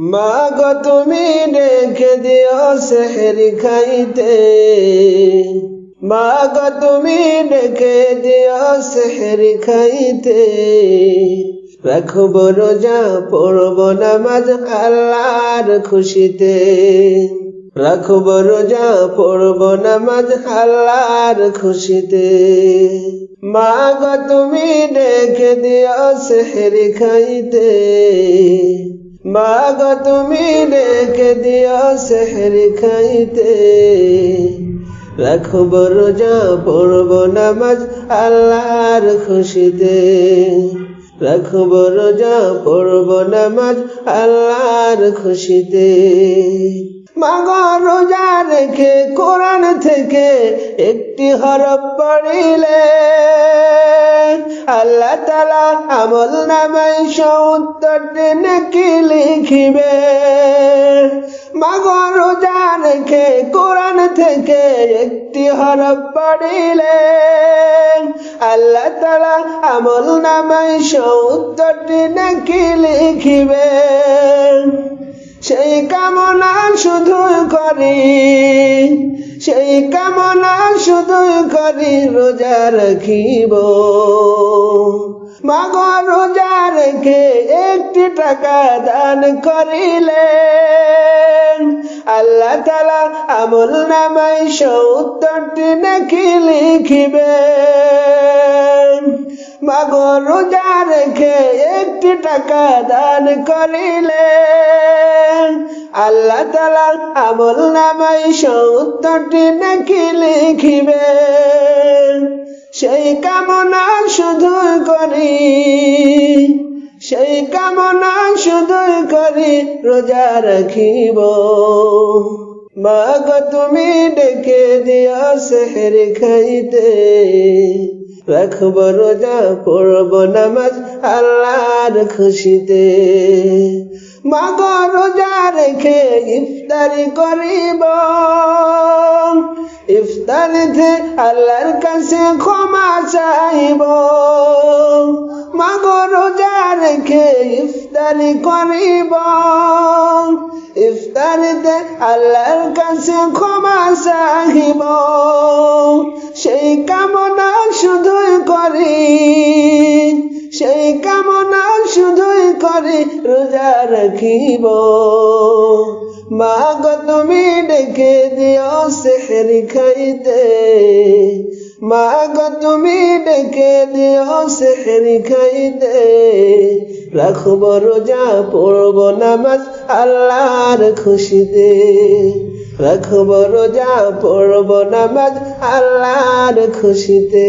মা গো তুমি ডেকে দিও সেহরি খাইতে। মা গো তুমি ডেকে দিও সেহরি খাইতে। রাখব রোজা পড়ব নামাজ আল্লাহর খুশিতে। রাখব রোজা পড়ব নামাজ আল্লাহর খুশিতে। মা গো তুমি ডেকে দিও সেহরি খাইতে। মা তুমি ডেকে দিও সেহরি খাইতে। রাখব রোজা পড়ব নামাজ আল্লাহর খুশিতে। রাখব রোজা পড়ব নামাজ আল্লাহর খুশিতে। মাগ রোজা রেখে কোরআন থেকে একটি হরফ পড়িলে আল্লাহ তালা আমল নামাই সত্তরটি নাকি লিখিবে? মাগ রোজা রেখে কোরআন থেকে একটি হরফ পড়িলে। আল্লাহ তালা আমল নামাই সত্তরটি নাকি লিখিবে? সেই কামনা শুধু করি। সেই কামনা শুধু করি রোজা রাখিব। মাগ, রোজা রেখে একটি টাকা দান করিলে আল্লাহ তালা আমল নামাই সত্তরটি নাকি লিখিবে মাগ, রোজা রেখে একটি টাকা দান করিলে আল্লাহ তালা আমল নামাই সত্তরটি নাকি লিখিবে। সেই কামনা শুধু করি, সেই কামনা শুধু করি, রোজা রাখিব। মা গো তুমি ডেকে দিও সেহের খাইতে। রাখব রোজা, পড়ব নামাজ, আল্লাহর খুশিতে। মা রোজা রেখে ইফতারি করিব। ইফতারিতে আল্লাহর কাছে ক্ষমা চাইব। রেখে ইফতারি করিব? ইফতারিতে আল্লাহর কাছে ক্ষমা চাহিব। সেই কামনা শুধুই করি, সেই কামনা শুধুই করি, রোজা রাখিব। মা গো তুমি ডেকে দিও সেহরি খাইতে। মা গো তুমি ডেকে দিও সেহরি খাইতে। রাখব রোজা পড়ব নামাজ আল্লাহর খুশিতে। রাখব রোজা পড়ব নামাজ আল্লাহর খুশিতে।